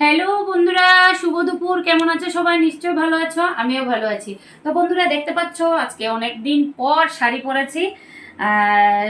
Hello বন্ধুরা, শুভ দুপুর। কেমন আছো সবাই? নিশ্চয় ভালো আছো? আমিও ভালো আছি। তো বন্ধুরা, দেখতে পাচ্ছ, আজকে অনেক দিন পর শাড়ি পরেছি।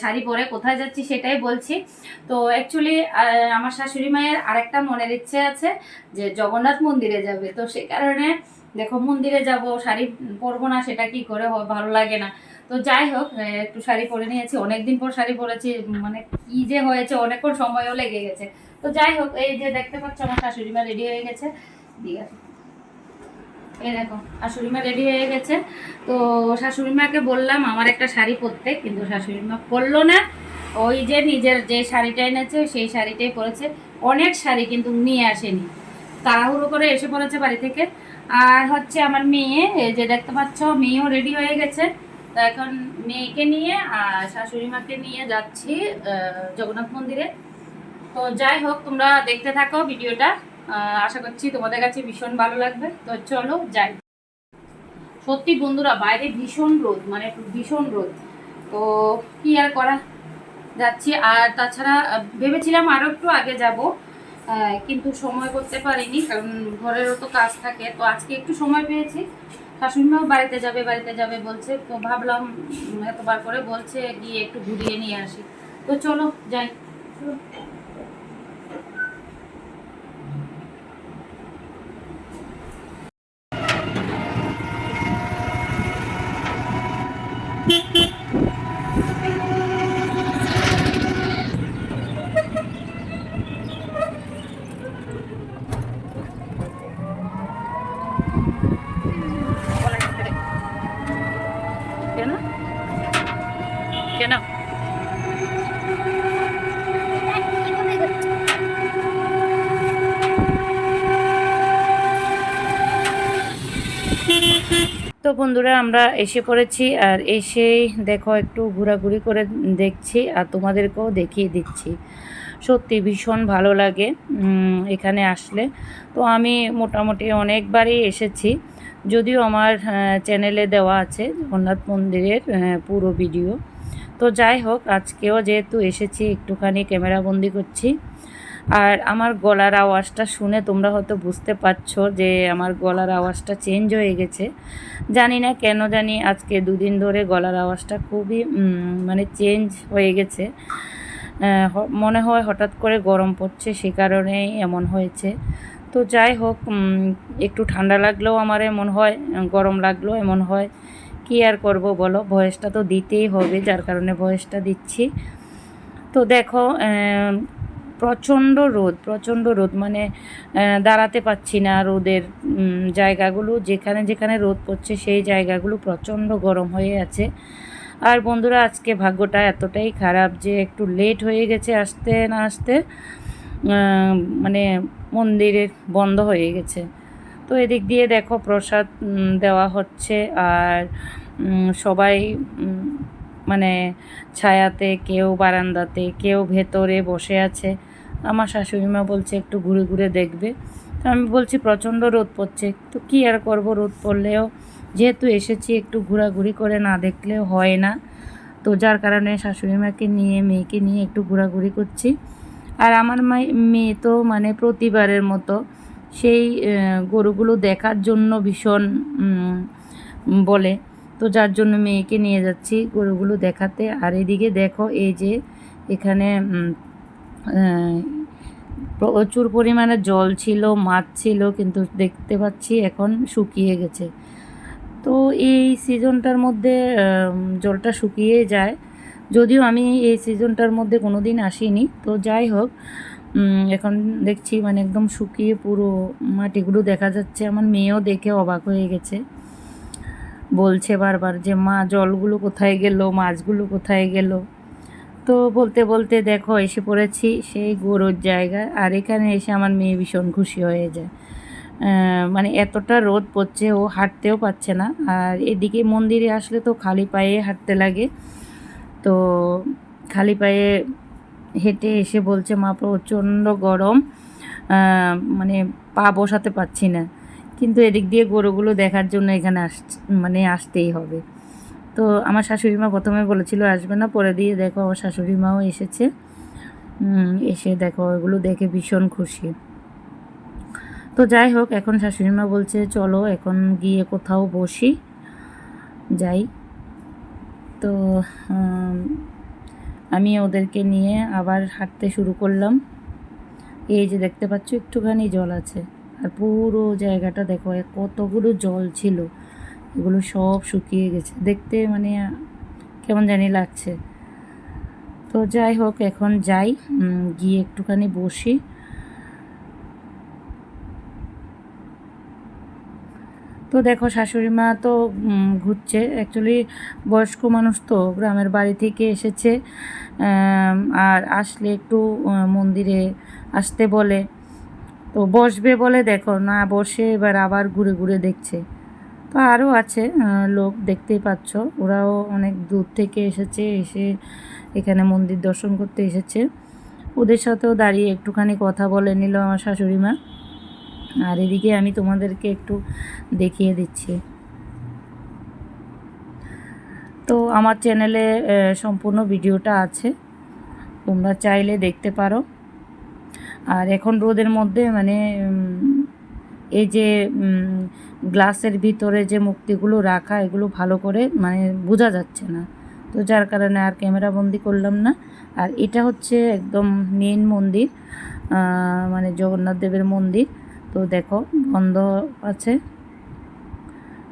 শাড়ি পরে কোথায় যাচ্ছি সেটাই বলছি। তো অ্যাকচুয়ালি আমার শাশুড়ি মায়ের আরেকটা মনের ইচ্ছে আছে যে জগন্নাথ মন্দিরে যাবে। তো সে কারণে দেখো মন্দিরে যাব, শাড়ি পরবো না, সেটা কি করে ভালো লাগে না। তো যাই হোক একটু শাড়ি পরে নিয়েছি। অনেকদিন পর শাড়ি পরেছি মানে কি যে হয়েছে, অনেকক্ষণ সময়ও লেগে গেছে। তো যাই হোক, এই যে দেখতে পাচ্ছ আমার শাশুড়ি মা রেডি হয়ে গেছে। এই দেখো শাশুড়ি মা রেডি হয়ে গেছে। তো শাশুড়ি মাকে বললাম, আমার একটা শাড়ি পরতে। কিন্তু শাশুড়ি মা পরলো না। ওই যে নিজের যে শাড়িটা এনেছে, সেই শাড়িটাই পরেছে। অনেক শাড়ি কিন্তু নিয়ে আসেনি। তাড়াহুড়ো করে এসে পড়েছে বাড়ি থেকে। আর হচ্ছে আমার মেয়ে যে দেখতে পাচ্ছ, মেয়েও রেডি হয়ে গেছে। তো এখন মেয়েকে নিয়ে আর শাশুড়ি মাকে নিয়ে যাচ্ছি জগন্নাথ মন্দিরে। তো যাই হোক, তোমরা দেখতে থাকো ভিডিওটা। আশা করছি তোমাদের কাছে ভীষণ ভালো লাগবে। তো চলো যাই। সত্যি বন্ধুরা, বাইরে ভীষণ রোদ মানে ভীষণ রোদ। তো কি আর করা যাচ্ছি? আর তাছাড়া ভেবেছিলাম আরও একটু আগে যাব কিন্তু সময় করতে পারিনি, কারণ ঘরেরও তো কাজ থাকে। তো আজকে একটু সময় পেয়েছি। শাশুড়িমাও বাড়িতে যাবে বাড়িতে যাবে বলছে। তো ভাবলাম এতবার করে বলছে গিয়ে একটু ঘুরিয়ে নিয়ে আসি। তো চলো যাই কেন কেন তো বন্ধুরা, আমরা এসে পড়েছি আর এসেই দেখো একটু ঘোরাঘুরি করে দেখছি আর তোমাদেরকেও দেখিয়ে দিচ্ছি। সত্যি ভীষণ ভালো লাগে এখানে আসলে। তো আমি মোটামুটি অনেকবারই এসেছি, যদিও আমার চ্যানেলে দেওয়া আছে জগন্নাথ মন্দিরের পুরো ভিডিও তো যাই হোক, আজকেও যেহেতু এসেছি, একটুখানি ক্যামেরাবন্দি করছি। আর আমার গলার আওয়াজটা শুনে তোমরা হয়তো বুঝতে পারছ যে আমার গলার আওয়াজটা চেঞ্জ হয়ে গেছে। জানি না কেন জানি আজকে দুদিন ধরে গলার আওয়াজটা খুবই মানে চেঞ্জ হয়ে গেছে। মনে হয় হঠাৎ করে গরম পড়ছে, সে কারণেই এমন হয়েছে। তো যাই হোক একটু ঠান্ডা লাগলেও আমার এমন হয়, গরম লাগলেও এমন হয়। কি আর করব বলো? ভয়েসটা তো দিতেই হবে, যার কারণে ভয়েসটা দিচ্ছি। তো দেখো প্রচণ্ড রোদ প্রচণ্ড রোদ মানে দাঁড়াতে পাচ্ছি না রোদের জায়গাগুলো। যেখানে যেখানে রোদ পড়ছে সেই জায়গাগুলো প্রচণ্ড গরম হয়ে আছে। আর বন্ধুরা, আজকে ভাগ্যটা এতটাই খারাপ যে একটু লেট হয়ে গেছে আসতে না আসতে মানে মন্দিরের বন্ধ হয়ে গেছে। তো এদিক দিয়ে দেখো প্রসাদ দেওয়া হচ্ছে আর সবাই মানে ছায়াতে, কেউ বারান্দাতে, কেউ ভেতরে বসে আছে। আমার শাশুড়ি মা বলছে, একটু ঘুরে ঘুরে দেখবে। তো আমি বলছি, প্রচণ্ড রোদ পড়ছে। তো কী আর করব রোদ পড়লেও? যেহেতু এসেছি একটু ঘোরাঘুরি করে না দেখলেও হয় না। তো যার কারণে শাশুড়ি মাকে নিয়ে, মেয়েকে নিয়ে একটু ঘোরাঘুরি করছি। আর আমার মেয়ে তো মানে প্রতিবারের মতো সেই গরুগুলো দেখার জন্য ভীষণ বলে। তো যার জন্য মেয়েকে নিয়ে যাচ্ছি গরুগুলো দেখাতে। আর এদিকে দেখো, এই যে এখানে প্রচুর পরিমাণে জল ছিল, মাছ ছিল, কিন্তু দেখতে পাচ্ছি এখন শুকিয়ে গেছে। তো এই সিজনটার মধ্যে জলটা শুকিয়ে যায়। যদিও আমি এই সিজনটার মধ্যে কোনো দিন আসিনি। তো যাই হোক এখন দেখছি মানে একদম শুকিয়ে পুরো মাটিগুলো দেখা যাচ্ছে। আমার মেয়েও দেখে অবাক হয়ে গেছে। বলছে বারবার যে, মা, জলগুলো কোথায় গেল? মাছগুলো কোথায় গেল? তো বলতে বলতে দেখো, এসে পড়েছি সেই গরুর জায়গায় আর এখানে এসে আমার মেয়ে ভীষণ খুশি হয়ে যায়। মানে এতটা রোদ পড়ছে, ও হাঁটতেও পারছে না। আর এদিকে মন্দিরে আসলে তো খালি পায়ে হাঁটতে লাগে। তো খালি পায়ে হেঁটে এসে বলছে, মা, প্রচণ্ড গরম। মানে পা বসাতে পারছি না। কিন্তু এদিক দিয়ে গরুগুলো দেখার জন্য এখানে আস মানে আসতেই হবে। তো আমার শাশুড়ি মা প্রথমে বলেছিল, আসবে না, পরে দিয়ে দেখো। আমার শাশুড়ি মাও এসেছে। এসে দেখো, এগুলো দেখে ভীষণ খুশি। তো যাই হোক, এখন শাশুড়ি মা বলছে, চলো, এখন গিয়ে কোথাও বসি। যাই। তো আমি ওদেরকে নিয়ে আবার হাঁটতে শুরু করলাম। এই যে দেখতে পাচ্ছ, একটুখানি জল আছে। আর পুরো জায়গাটা দেখো কতগুলো জল ছিল। এগুলো সব শুকিয়ে গেছে। দেখতে মানে কেমন জানি লাগছে। তো যাই হোক, এখন যাই। গিয়ে একটুখানি বসি। তো দেখো, শাশুড়ি মা তো ঘুরছে। অ্যাকচুয়ালি বয়স্ক মানুষ তো, গ্রামের বাড়ি থেকে এসেছে। আর আসলে একটু মন্দিরে আসতে বলে। তো বসবে বলে দেখো, না বসে এবার আবার ঘুরে ঘুরে দেখছে। তো আরও আছে লোক দেখতেই পাচ্ছ। ওরাও অনেক দূর থেকে এসেছে, এসে এখানে মন্দির দর্শন করতে এসেছে। ওদের সাথেও দাঁড়িয়ে একটুখানি কথা বলে নিল আমার শাশুড়ি মা। আর এদিকে আমি তোমাদেরকে একটু দেখিয়ে দিচ্ছি। তো আমার চ্যানেলে সম্পূর্ণ ভিডিওটা আছে। তোমরা চাইলে দেখতে পারো। আর এখন রোদের মধ্যে মানে এই যে গ্লাসের ভিতরে যে মুক্তিগুলো রাখা, এগুলো ভালো করে মানে বোঝা যাচ্ছে না। তো যার কারণে আর ক্যামেরা বন্দি করলাম না। আর এটা হচ্ছে একদম মেন মন্দির মানে জগন্নাথ দেবের মন্দির। তো দেখো বন্ধ আছে।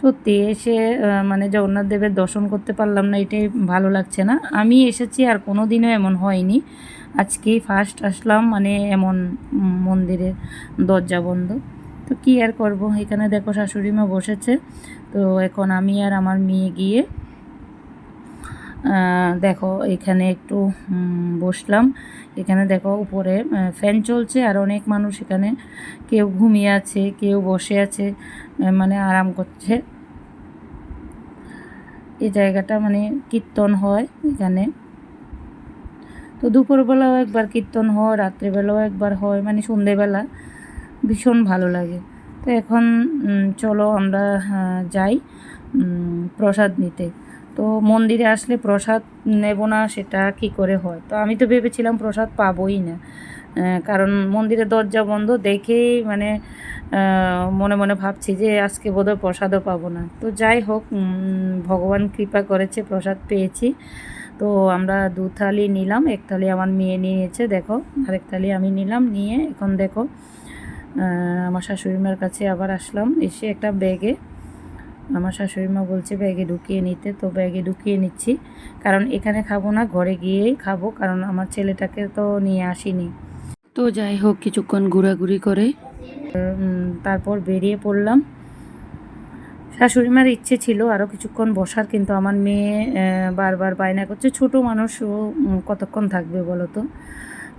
সত্যি এসে মানে জগন্নাথ দেবের দর্শন করতে পারলাম না, এটাই ভালো লাগছে না। আমি এসেছি আর কোনো দিনও এমন হয়নি। আজকেই ফার্স্ট আসলাম মানে এমন মন্দিরের দরজা বন্ধ। তো কী আর করব? এখানে দেখো শাশুড়ি মা বসেছে। তো এখন আমি আর আমার মেয়ে গিয়ে দেখো এখানে একটু বসলাম। এখানে দেখো উপরে ফ্যান চলছে আর অনেক মানুষ এখানে। কেউ ঘুমিয়ে আছে, কেউ বসে আছে মানে আরাম করছে। এই জায়গাটা মানে কীর্তন হয় এখানে। তো দুপুরবেলাও একবার কীর্তন হয়, রাত্রেবেলাও একবার হয় মানে সন্ধেবেলা। ভীষণ ভালো লাগে। তো এখন চলো আমরা যাই প্রসাদ নিতে। তো মন্দিরে আসলে প্রসাদ নেব না, সেটা কি করে হয়? তো আমি তো ভেবেছিলাম প্রসাদ পাবোই না। কারণ মন্দিরের দরজা বন্ধ দেখেই মানে মনে মনে ভাবছি যে আজকে বোধহয় প্রসাদও পাবো না। তো যাই হোক ভগবান কৃপা করেছে, প্রসাদ পেয়েছি। তো আমরা দু থালি নিলাম, এক থালি আমার মেয়ে নিয়েছে, দেখো, আরেক থালি আমি নিলাম, নিয়ে এখন দেখো আমার শাশুড়িমার কাছে আবার আসলাম। এসে একটা ব্যাগে আমার শাশুড়িমা বলছে ব্যাগে ঢুকিয়ে নিতে। তো ব্যাগে ঢুকিয়ে নিচ্ছি। কারণ এখানে খাব না ঘরে গিয়েই খাব কারণ আমার ছেলেটাকে তো নিয়ে আসিনি। তো যাই হোক কিছুক্ষণ ঘোরাঘুরি করে। তারপর বেরিয়ে পড়লাম। শাশুড়িমার ইচ্ছে ছিল আরও কিছুক্ষণ বসার কিন্তু আমার মেয়ে বারবার বায়না করছে। ছোট মানুষ ও কতক্ষণ থাকবে বলো তো?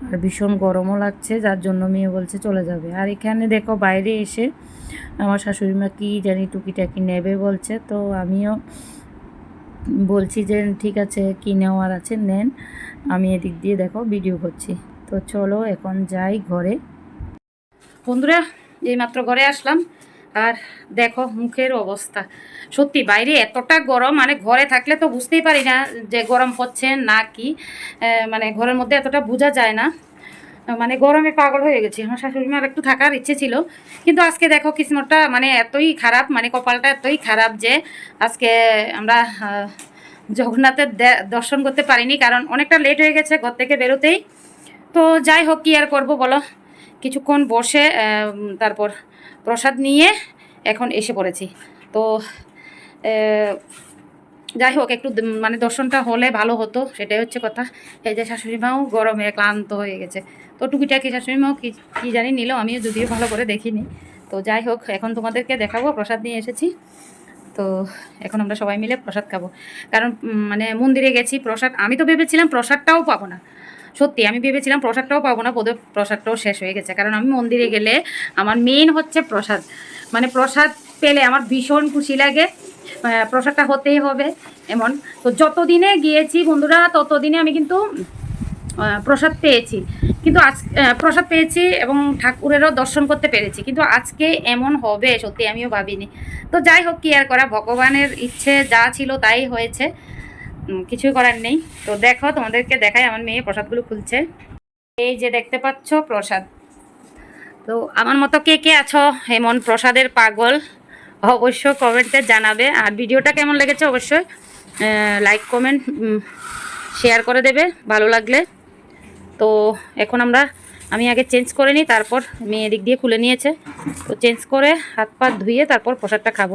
আর ভীষণ গরমও লাগছে, যার জন্য মেয়ে বলছে চলে যাবে। আর এখানে দেখো বাইরে এসে আমার শাশুড়ি মা কী জানি টুকিটাকি নেবে বলছে, তো আমিও বলছি যে ঠিক আছে, কী নেওয়ার আছে নেন। আমি এদিক দিয়ে দেখো ভিডিও করছি। তো চলো এখন যাই ঘরে। বন্ধুরা, এইমাত্র ঘরে আসলাম। আর দেখো মুখের অবস্থা। সত্যি, বাইরে এতটা গরম মানে ঘরে থাকলে তো বুঝতেই পারি না যে গরম পড়ছে না কি। মানে ঘরের মধ্যে এতটা বোঝা যায় না। মানে গরমে পাগল হয়ে গেছি। আমার শাশুড়ি মার একটু থাকার ইচ্ছে ছিল। কিন্তু আজকে দেখো কিসমতটা মানে এতই খারাপ মানে কপালটা এতই খারাপ যে আজকে আমরা জগন্নাথের দর্শন করতে পারিনি। কারণ অনেকটা লেট হয়ে গেছে ঘর থেকে বেরোতেই। তো যাই হোক, কি আর করব বলো? কিছুক্ষণ বসে তারপর প্রসাদ নিয়ে এখন এসে পড়েছি। তো যাই হোক, একটু মানে দর্শনটা হলে ভালো হতো, সেটাই হচ্ছে কথা। এই যে শাশুড়ি মাও গরমে ক্লান্ত হয়ে গেছে। তো টুকিটাকি শাশুড়ি মাও কি, কী জানি নিল, আমিও যদিও ভালো করে দেখিনি। তো যাই হোক, এখন তোমাদেরকে দেখাবো, প্রসাদ নিয়ে এসেছি। তো এখন আমরা সবাই মিলে প্রসাদ খাব। কারণ মানে মন্দিরে গেছি, প্রসাদ আমি তো ভেবেছিলাম প্রসাদটাও পাবো না। সত্যি, আমি ভেবেছিলাম প্রসাদটাও পাবো না, বোধহয় প্রসাদটাও শেষ হয়ে গেছে। কারণ আমি মন্দিরে গেলে আমার মেন হচ্ছে প্রসাদ। মানে প্রসাদ পেলে আমার ভীষণ খুশি লাগে। প্রসাদটা হতেই হবে এমন। তো যতদিনে গিয়েছি বন্ধুরা, ততদিনে আমি কিন্তু প্রসাদ পেয়েছি। কিন্তু আজ প্রসাদ পেয়েছি এবং ঠাকুরেরও দর্শন করতে পেরেছি। কিন্তু আজকে এমন হবে, সত্যি আমিও ভাবিনি। তো যাই হোক, কি আর করা, ভগবানের ইচ্ছে যা ছিল তাই হয়েছে। কিছুই করার নেই। তো দেখো, তোমাদেরকে দেখাই, আমার মেয়ে প্রসাদগুলো খুলছে। এই যে দেখতে পাচ্ছ, প্রসাদ। তো আমার মতো কে কে আছো, হেমন প্রসাদের পাগল অবশ্য কমেন্টে জানাবে। আর ভিডিওটা কেমন লেগেছে, অবশ্যই লাইক কমেন্ট শেয়ার করে দেবে, ভালো লাগলে। তো এখন আমরা আমি আগে চেঞ্জ করে নিই, তারপর মেয়ে দিক দিয়ে খুলে নিয়েছে। তো চেঞ্জ করে হাত পা ধুয়ে তারপর প্রসাদটা খাব।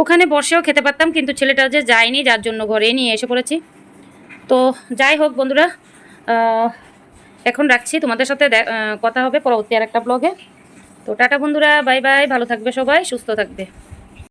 ওখানে বসেও খেতে পারতাম, কিন্তু ছেলেটা যে যায়নি, যার জন্য ঘরে নিয়ে এসে পড়েছি। তো যাই হোক বন্ধুরা এখন রাখছি। তোমাদের সাথে কথা হবে পরবর্তী আর একটা ব্লগে তো টাটা বন্ধুরা, বাই বাই, ভালো থাকবে সবাই, সুস্থ থাকবে।